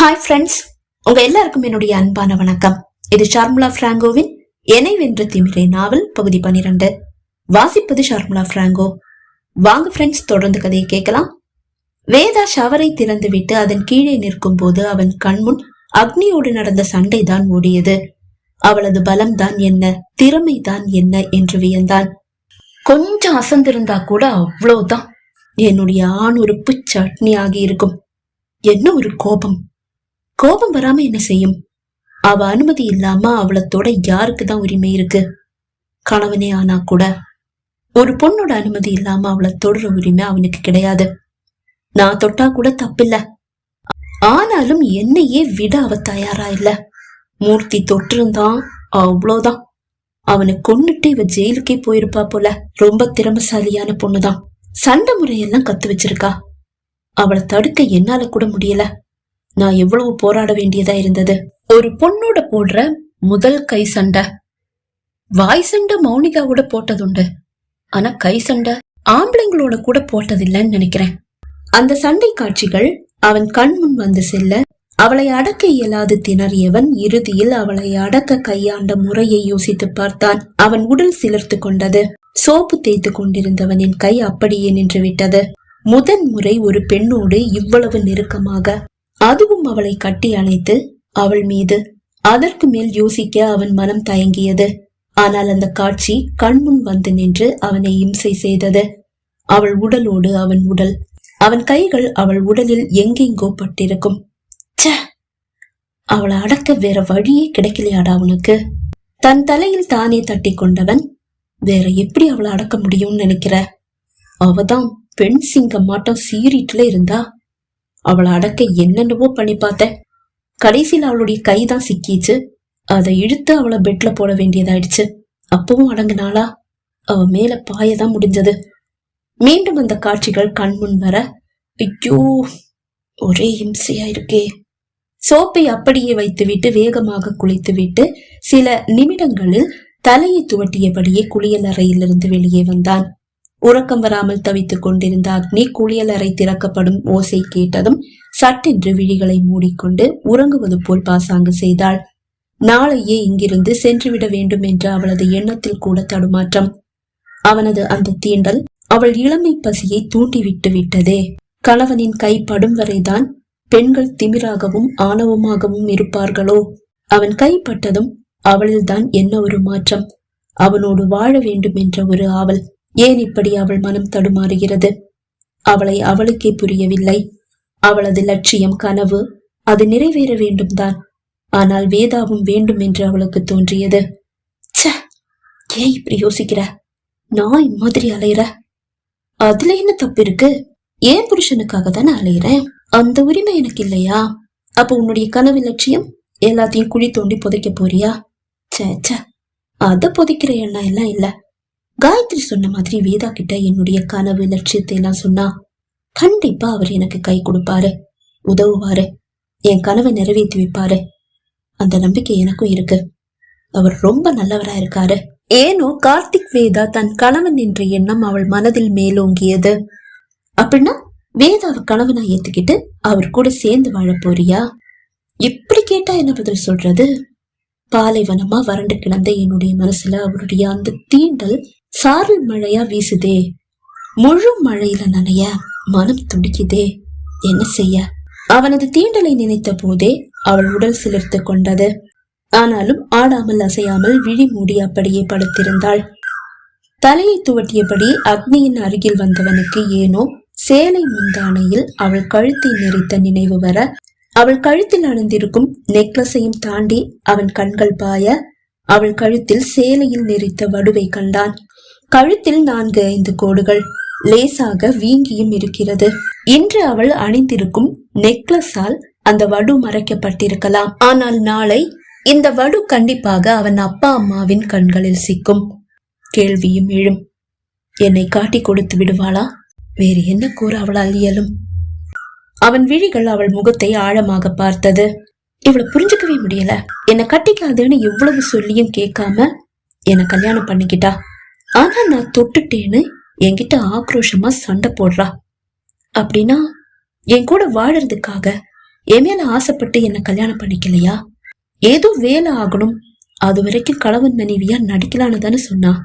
Hi friends உங்க எல்லாருக்கும் என்னுடைய அன்பான வணக்கம். இது ஷார்முலா பிராங்கோவின் என்னை வென்ற திமிரை நாவல் பகுதி பனிரெண்டு. வாசிப்பது ஷார்முலா பிராங்கோ. வாங்க ஃப்ரெண்ட்ஸ் தொடர்ந்து கதையை கேட்கலாம். வேதா ஷவரை திறந்துவிட்டு அதன் கீழே நிற்கும் போது அவன் கண்முன் அக்னியோடு நடந்த சண்டை தான் ஓடியது. அவளது பலம்தான் என்ன திறமைதான் என்ன என்று வியந்தான். கொஞ்சம் அசந்திருந்தா கூட அவ்வளவுதான். என்னுடைய ஆண் ஒரு ஆகி இருக்கும். என்ன ஒரு கோபம். கோபம் வராம என்ன செய்யும்? அவ அனுமதி இல்லாம அவளை தொட யாருக்கு தான் உரிமை இருக்கு? கணவனே ஆனா கூட ஒரு பொண்ணோட அனுமதி இல்லாம அவளை தொடுற உரிமை அவனுக்கு கிடையாது. நான் தொட்டா கூட தப்பில்ல. ஆனாலும் என்னையே விட அவ தயாரா இல்ல. மூர்த்தி தொட்டிருந்தான் அவ்வளோதான். அவனை கொன்னுட்டு இவ ஜெயிலுக்கே போயிருப்பா போல. ரொம்ப திறமசாலியான பொண்ணுதான். சண்டை முறையெல்லாம் கத்து வச்சிருக்கா. அவளை தடுக்க என்னால கூட முடியல. நான் எவ்வளவு போராட வேண்டியதா இருந்தது? ஒரு பொண்ணோட போடுற முதல் கை சண்டை. வாய் சண்டை மௌனிகாவோட போட்டதுண்டு. ஆனா கை சண்டை ஆம்பளைங்களோட கூட போட்டதில்லைன்னு நினைக்கிறேன். அந்த சண்டை காட்சிகள் அவன் கண் முன் வந்து செல்ல அவளை அடக்க இயலாது திணறியவன் இறுதியில் அவளை அடக்க கையாண்ட முறையை யோசித்து பார்த்தான். அவன் உடல் சிலிர்த்து கொண்டது. சோப்பு தேய்த்து கொண்டிருந்தவனின் கை அப்படியே நின்று விட்டது. முதன் முறை ஒரு பெண்ணோடு இவ்வளவு நெருக்கமாக அதுவும் அவளை கட்டி அணைத்து அவள் மீது. அதற்கு மேல் யோசிக்க அவன் மனம் தயங்கியது. ஆனால் அந்த காட்சி கண்முன் வந்து நின்று அவனை இம்சை செய்தது. அவள் உடலோடு அவன் உடல். அவன் கைகள் அவள் உடலில் எங்கெங்கோ பட்டிருக்கும். ச அவளை அடக்க வேற வழியே கிடைக்கலையாடா உனக்கு? தன் தலையில் தானே தட்டி கொண்டவன். வேற எப்படி அவளை அடக்க முடியும்னு நினைக்கிற? அவதான் பெண் சிங்க மாட்டம் சீறிட்டுல இருந்தா. அவளை அடக்க என்னென்னவோ பண்ணி பார்த்தேன். கடைசியில் அவளுடைய கைதான் சிக்கிச்சு. அதை இழுத்து அவளை பெட்ல போட வேண்டியதாயிடுச்சு. அப்பவும் அடங்குனாளா? அவ மேல பாயதான் முடிஞ்சது. மீண்டும் அந்த காட்சிகள் கண்முன் வர ஐயோ ஒரே இம்சையா இருக்கே சோப்பை அப்படியே வைத்துவிட்டு வேகமாக குளித்துவிட்டு சில நிமிடங்களில் தலையை துவட்டியபடியே குளியலறையிலிருந்து வெளியே வந்தான். உறக்கம் வராமல் தவித்துக் கொண்டிருந்த அக்னி குளியலறை திறக்கப்படும் ஓசை கேட்டதும் சட்டென்று விழிகளை மூடிக்கொண்டு உறங்குவது போல் பாசாங்கு செய்தாள். நாளையே இங்கிருந்து சென்றுவிட வேண்டும் என்ற அவளது எண்ணத்தில் கூட தடுமாற்றம். அவனது அந்த தீண்டல் அவள் இளமை பசியை தூண்டிவிட்டு விட்டதே. கணவனின் கை படும் வரைதான் பெண்கள் திமிராகவும் ஆணவமாகவும் இருப்பார்களோ? அவன் கைப்பட்டதும் அவளில்தான் என்ன ஒரு மாற்றம்? அவனோடு வாழ வேண்டும் என்ற ஒரு ஆவல். ஏன் இப்படி அவள் மனம் தடுமாறுகிறது? அவளை அவளுக்கே புரியவில்லை. அவளது லட்சியம் கனவு அது நிறைவேற வேண்டும் தான் ஆனால் வேதாவும் வேண்டும் என்று அவளுக்கு தோன்றியது. ச்சே! ஏன் இப்படி யோசிக்கிற? நான் இம்மாதிரி அலையிற. அதுல என்ன தப்பு இருக்கு? ஏன் புருஷனுக்காக தானே அலையிறேன் அந்த உரிமை எனக்கு இல்லையா? அப்ப உன்னுடைய கனவு லட்சியம் எல்லாத்தையும் குழி தோண்டி புதைக்க போறியா? ச்சே ச்சே! அத புதைக்கிற எண்ணம் எல்லாம் இல்ல. காயத்ரி சொன்ன மாதிரி வேதா கிட்ட என்னுடைய கனவு லட்சியத்தை நான் சொன்னா கண்டிப்பா அவர் எனக்கு கை கொடுப்பாரு. உதவுவாரு. என் கனவை நிறைவேற்றி வைப்பாரு. அந்த நம்பிக்கை எனக்கும் இருக்கு. அவர் ரொம்ப நல்லவரா இருக்காரு. ஏனோ கார்த்திக் வேதா தன் கணவன் என்ற எண்ணம் அவள் மனதில் மேலோங்கியது. அப்படின்னா வேதாவை கணவனா ஏத்துக்கிட்டு அவர் கூட சேர்ந்து வாழ போறியா? இப்படி கேட்டா என்ன பதில் சொல்றது? பாலைவனமா வறண்டு கிடந்த என்னுடைய மனசுல அவருடைய அந்த தீண்டல் சாரல் மழையா வீசுதே? முழு மழையில நனைய மனம் துடிக்குதே? என்ன செய்ய? அவனது தீண்டலை நினைத்த போதே அவள் உடல் சிலிர்த்து கொண்டது. ஆனாலும் ஆடாமல் அசையாமல் விழி மூடி அப்படியே படுத்திருந்தாள். தலையை துவட்டியபடி அக்னியின் அருகில் வந்தவனுக்கு ஏனோ சேலை முந்தானையில் அவள் கழுத்தை நெறித்த நினைவு வர அவள் கழுத்தில் அணிந்திருக்கும் நெக்லஸையும் தாண்டி அவன் கண்கள் பாய அவள் கழுத்தில் சேலையில் நெறித்த வடுவை கண்டான். கழுத்தில் நான்கு ஐந்து கோடுகள் லேசாக வீங்கியும் இருக்கிறது. இன்று அவள் அணிந்திருக்கும் நெக்லஸால் அந்த வடு மறைக்கப்பட்டிருக்கலாம். ஆனால் நாளை இந்த வடு கண்டிப்பாக அவன் அப்பா அம்மாவின் கண்களில் சிக்கும். கேள்வியும் எழும். என்னை காட்டி கொடுத்து விடுவாளா? வேறு என்ன கூற அவளால் இயலும்? அவன் விழிகள் அவள் முகத்தை ஆழமாக பார்த்தது. இவளை புரிஞ்சுக்கவே முடியல. என்னை கட்டிக்காதுன்னு எவ்வளவு சொல்லியும் கேட்காம என்னை கல்யாணம் பண்ணிக்கிட்டா? ஆனா நான் தொட்டுட்டேன்னு என்கிட்ட ஆக்ரோஷமா சண்டை போடுறா. அப்படின்னா என் கூட வாழறதுக்காக என் மேல ஆசைப்பட்டு என்னை கல்யாணம் பண்ணிக்கலையா? ஏதோ வேலை ஆகணும். அது வரைக்கும் கணவன் மனைவியா நடிக்கலான்னு தானே சொன்னா.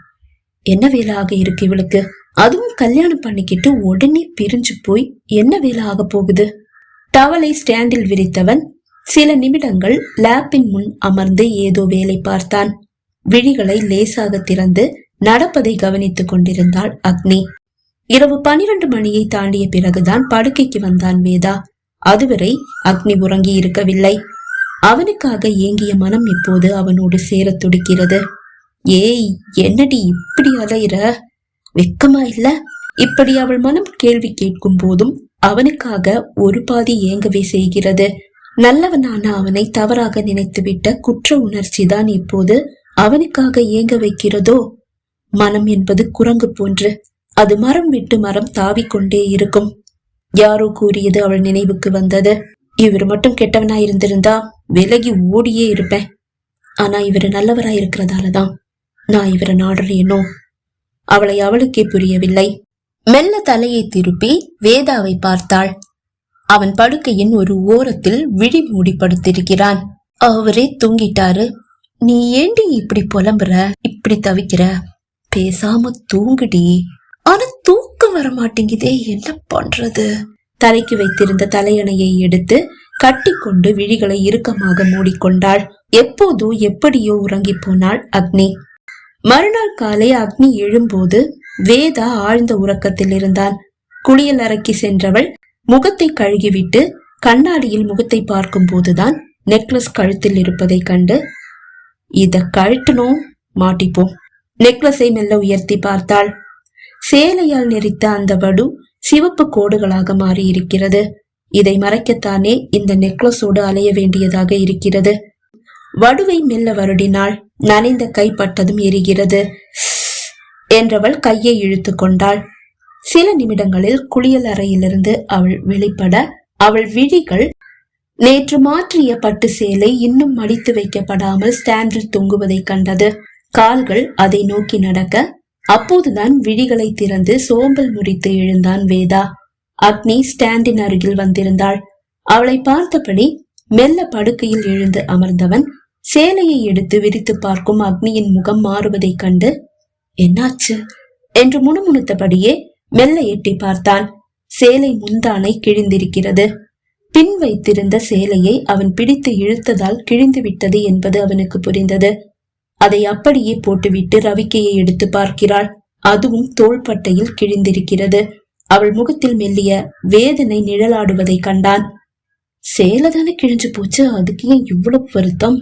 என்ன வேலை ஆக இருக்கு இவளுக்கு? அதுவும் கல்யாணம் பண்ணிக்கிட்டு உடனே பிரிஞ்சு போய் என்ன வேலை ஆக போகுது? டவலை ஸ்டாண்டில் விரித்தவன் சில நிமிடங்கள் லேப்பின் முன் அமர்ந்து ஏதோ வேலை பார்த்தான். விழிகளை லேசாக திறந்து நடப்பதை கவனித்துக் கொண்டிருந்தாள் அக்னி. இரவு பனிரெண்டு மணியை தாண்டிய பிறகுதான் படுக்கைக்கு வந்தான் வேதா. அதுவரை அக்னி உறங்கி இருக்கவில்லை அவனுக்காக ஏங்கிய மனம் இப்போது அவனோடு சேரத் துடிக்கிறது. ஏய் என்னடி இப்படி அலையிற? வெக்கமா இல்ல? இப்படி அவள் மனம் கேள்வி கேட்கும் போதும் அவனுக்காக ஒரு பாதி ஏங்கவே செய்கிறது. நல்லவனான அவனை தவறாக நினைத்துவிட்ட குற்ற உணர்ச்சி தான் இப்போது அவனுக்காக ஏங்க வைக்கிறதோ? மனம் என்பது குரங்கு போன்று. அது மரம் விட்டு மரம் தாவிக்கொண்டே இருக்கும். யாரோ கூறியது அவள் நினைவுக்கு வந்தது. இவர் மட்டும் கெட்டவனா இருந்திருந்தா விலகி ஓடியே இருப்பேன். ஆனா இவர் நல்லவரா இருக்கிறதாலதான் நான் இவரை நாடுறேனோ? அவளை அவளுக்கே புரியவில்லை. மெல்ல தலையை திருப்பி வேதாவை பார்த்தாள். அவன் படுக்கையின் ஒரு ஓரத்தில் விழி மூடி படுத்திருக்கிறான் அவரே தூங்கிட்டாரு. நீ ஏண்டி இப்படி புலம்புற? இப்படி தவிக்கிற? பேசாம தூங்குடி. ஆனா தூக்கம் வர மாட்டேங்குதே என்ன பண்றது? தலைக்கு வைத்திருந்த தலையணையை எடுத்து கட்டிக்கொண்டு விழிகளை இறுக்கமாக மூடிக்கொண்டாள். எப்போதோ எப்படியோ உறங்கி போனாள் அக்னி. மறுநாள் காலை அக்னி எழும்போது வேதா ஆழ்ந்த உறக்கத்தில் இருந்தான். குளியல் அறைக்கு சென்றவள் முகத்தை கழுகிவிட்டு கண்ணாடியில் முகத்தை பார்க்கும் போதுதான் நெக்லஸ் கழுத்தில் இருப்பதை கண்டு இத கழட்டணும் மாட்டிப்போம். நெக்லஸை மெல்ல உயர்த்தி பார்த்தாள். சேலையால் நெறித்த அந்த வடு சிவப்பு கோடுகளாக மாறி இருக்கிறது இதை மறைக்கத்தானே இந்த நெக்லஸோடு அலைய வேண்டியதாக இருக்கிறது. வடுவை மெல்ல வருடினாள். நனைந்த கைப்பட்டதும் எரிகிறது. என்றவள் கையை இழுத்து கொண்டாள். சில நிமிடங்களில் குளியல் அறையிலிருந்து அவள் வெளிப்பட அவள் விழிகள் நேற்று மாற்றிய பட்டு சேலை இன்னும் மடித்து வைக்கப்படாமல் ஸ்டாண்டில் தொங்குவதை கண்டது. கால்கள் அதை நோக்கி நடக்க அப்போதுதான் விழிகளை திறந்து சோம்பல் முறித்து எழுந்தான் வேதா. அக்னி ஸ்டாண்டின் அருகில் வந்திருந்தாள். அவளை பார்த்தபடி மெல்ல படுக்கையில் எழுந்து அமர்ந்தவன் சேலையை எடுத்து விரித்து பார்க்கும் அக்னியின் முகம் மாறுவதைக் கண்டு என்னாச்சு? என்று முணுமுணுத்தபடியே மெல்ல எட்டி பார்த்தான். சேலை முந்தானை கிழிந்திருக்கிறது. பின் வைத்திருந்த சேலையை அவன் பிடித்து இழுத்ததால் கிழிந்து விட்டது என்பது அவனுக்கு புரிந்தது. அதை அப்படியே போட்டுவிட்டு ரவிக்கையை எடுத்து பார்க்கிறாள். அதுவும் தோள்பட்டையில் கிழிந்திருக்கிறது. அவள் முகத்தில் மெல்லிய வேதனை நிழலாடுவதை கண்டான். சேலை தானே கிழிஞ்சு போச்சு? அதுக்கு ஏன் இவ்வளவு வருத்தம்?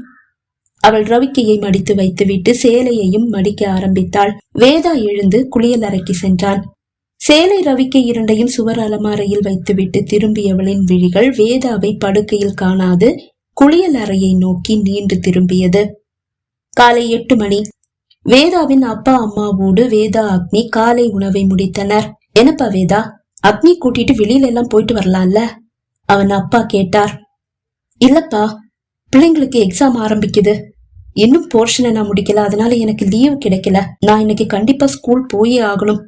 அவள் ரவிக்கையை மடித்து வைத்துவிட்டு சேலையையும் மடிக்க ஆரம்பித்தாள். வேதா எழுந்து குளியல் அறைக்கு சென்றான். சேலை ரவிக்கை இரண்டையும் சுவர் அலமாரையில் வைத்துவிட்டு திரும்பியவளின் விழிகள் வேதாவை படுக்கையில் காணாது குளியல் அறையை நோக்கி நீண்டு திரும்பியது. காலை எட்டு மணி. வேதாவின் அப்பா அம்மாவோடு வேதா அக்னி காலை உணவை முடித்தனர். என்னப்பா வேதா அக்னி கூட்டிட்டு வெளியில எல்லாம் போயிட்டு வரலாம்ல? அவன் அப்பா கேட்டார். இல்லப்பா பிள்ளைங்களுக்கு எக்ஸாம் ஆரம்பிக்குது. இன்னும் போர்ஷனை நான் முடிக்கல அதனால எனக்கு லீவு கிடைக்கல. நான் இன்னைக்கு கண்டிப்பா ஸ்கூல் போயே ஆகணும்.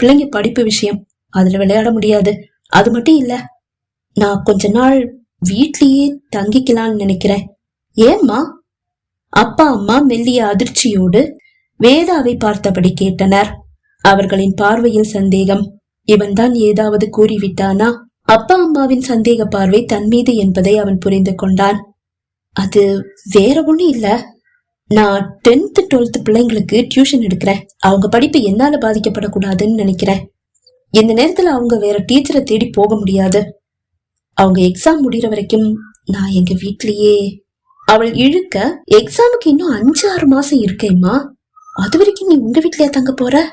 பிள்ளைங்க படிப்பு விஷயம் அதுல விளையாட முடியாது. அது மட்டும் இல்ல நான் கொஞ்ச நாள் வீட்லயே தங்கிக்கலாம்னு நினைக்கிறேன். ஏம்மா அப்பா அம்மா மெல்லிய அதிர்ச்சியோடு வேதாவை பார்த்தபடி கேட்டனர். அவர்களின் பார்வையில் சந்தேகம். இவன்தான் ஏதாவது கூறிவிட்டானா? அப்பா அம்மாவின் சந்தேக பார்வை தன் மீது என்பதை அவன் புரிந்து கொண்டான். அது வேற ஒண்ணு இல்ல. நான் டென்த் டுவெல்த் பிள்ளைங்களுக்கு டியூஷன் எடுக்கிறேன். அவங்க படிப்பு என்னால பாதிக்கப்படக்கூடாதுன்னு நினைக்கிறேன். இந்த நேரத்துல அவங்க வேற டீச்சரை தேடி போக முடியாது. அவங்க எக்ஸாம் முடிகிற வரைக்கும் நான் எங்க வீட்லயே அவள் இழுக்க எக்ஸாமுக்கு இன்னும் அஞ்சு ஆறு மாசம் இருக்கேம்மா அது வரைக்கும் நீ உங்க வீட்லயா தங்க போற?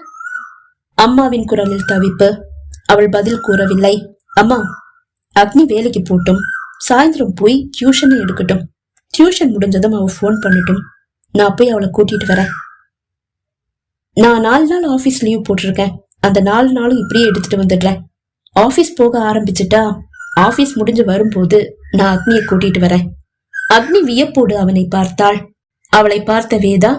அம்மாவின் குரலில் தவிப்பு. அவள் பதில் கூறவில்லை. அம்மா அக்னி வேலைக்கு போட்டும். சாயந்தரம் போய் டியூஷன் எடுக்கட்டும். டியூஷன் முடிஞ்சதும் அவள் ஃபோன் பண்ணட்டும். நான் போய் அவளை கூட்டிட்டு வரேன். நான் நாலு நாள் ஆஃபீஸ் லீவ் போட்டிருக்கேன். அந்த நாலு நாளும் இப்படியே எடுத்துட்டு வந்துடுறேன். ஆஃபீஸ் போக ஆரம்பிச்சுட்டா ஆஃபீஸ் முடிஞ்சு வரும்போது நான் அக்னியை கூட்டிட்டு வரேன். அக்னி வியப்போடு அவனை பார்த்தாள். அவளை பார்த்த வேதா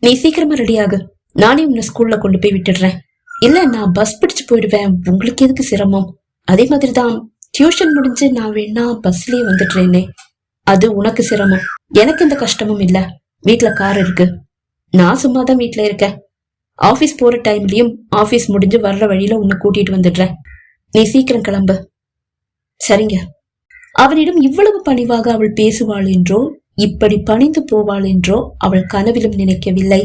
நீ சீக்கிரமா ரெடியாகு நானே உன்னை ஸ்கூல்ல கொண்டு போய் விட்டுடுறேன். இல்ல நான் பஸ் பிடிச்சு போயிடுவேன். உங்களுக்கு எதுக்கு சிரமம்? அதே மாதிரிதான் டியூஷன் முடிஞ்சு நான் வேணா பஸ்லயே வந்துட்டுறேனே அது உனக்கு சிரமம். எனக்கு எந்த கஷ்டமும் இல்ல. வீட்டுல கார் இருக்கு. நான் சும்மா தான் வீட்ல இருக்கேன். ஆபீஸ் போற டைம்லயும் ஆபீஸ் முடிஞ்சு வர்ற வழியில உன்னை கூட்டிட்டு வந்துடுறேன். நீ சீக்கிரம் கிளம்பு. சரிங்க. அவனிடம் இவ்வளவு பணிவாக அவள் பேசுவாள் என்றோ இப்படி பணிந்து போவாள் என்றோ அவள் கனவிலும் நினைக்கவில்லை.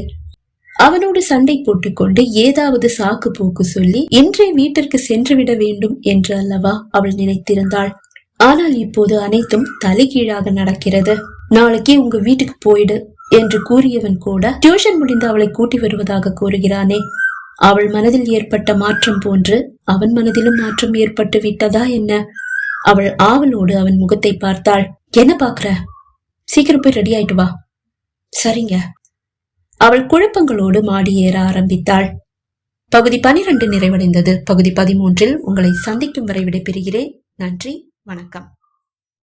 அவனோடு சண்டை போட்டுக்கொண்டு ஏதாவது சாக்கு போக்கு சொல்லி இன்றே வீட்டிற்கு சென்றுவிட வேண்டும் என்று அல்லவா அவள் நினைத்திருந்தாள். ஆனால் இப்போது அனைத்தும் தலைகீழாக நடக்கிறது. நாளைக்கே உங்க வீட்டுக்கு போயிடு என்று கூறியவன் கூட டியூஷன் முடிந்து அவளை கூட்டி வருவதாக கூறுகிறானே. அவள் மனதில் ஏற்பட்ட மாற்றம் போன்று அவன் மனதிலும் மாற்றம் ஏற்பட்டு விட்டதா என்ன? அவள் ஆவலோடு அவன் முகத்தை பார்த்தாள். என்ன பாக்குற சீக்கிரம் போய் ரெடி ஆயிட்டு வா. சரிங்க. அவள் குழப்பங்களோடு மாடி ஏற ஆரம்பித்தாள். பகுதி பனிரெண்டு நிறைவடைந்தது. பகுதி பதிமூன்றில் உங்களை சந்திக்கும் வரை விடைபெறுகிறேன். நன்றி. வணக்கம்.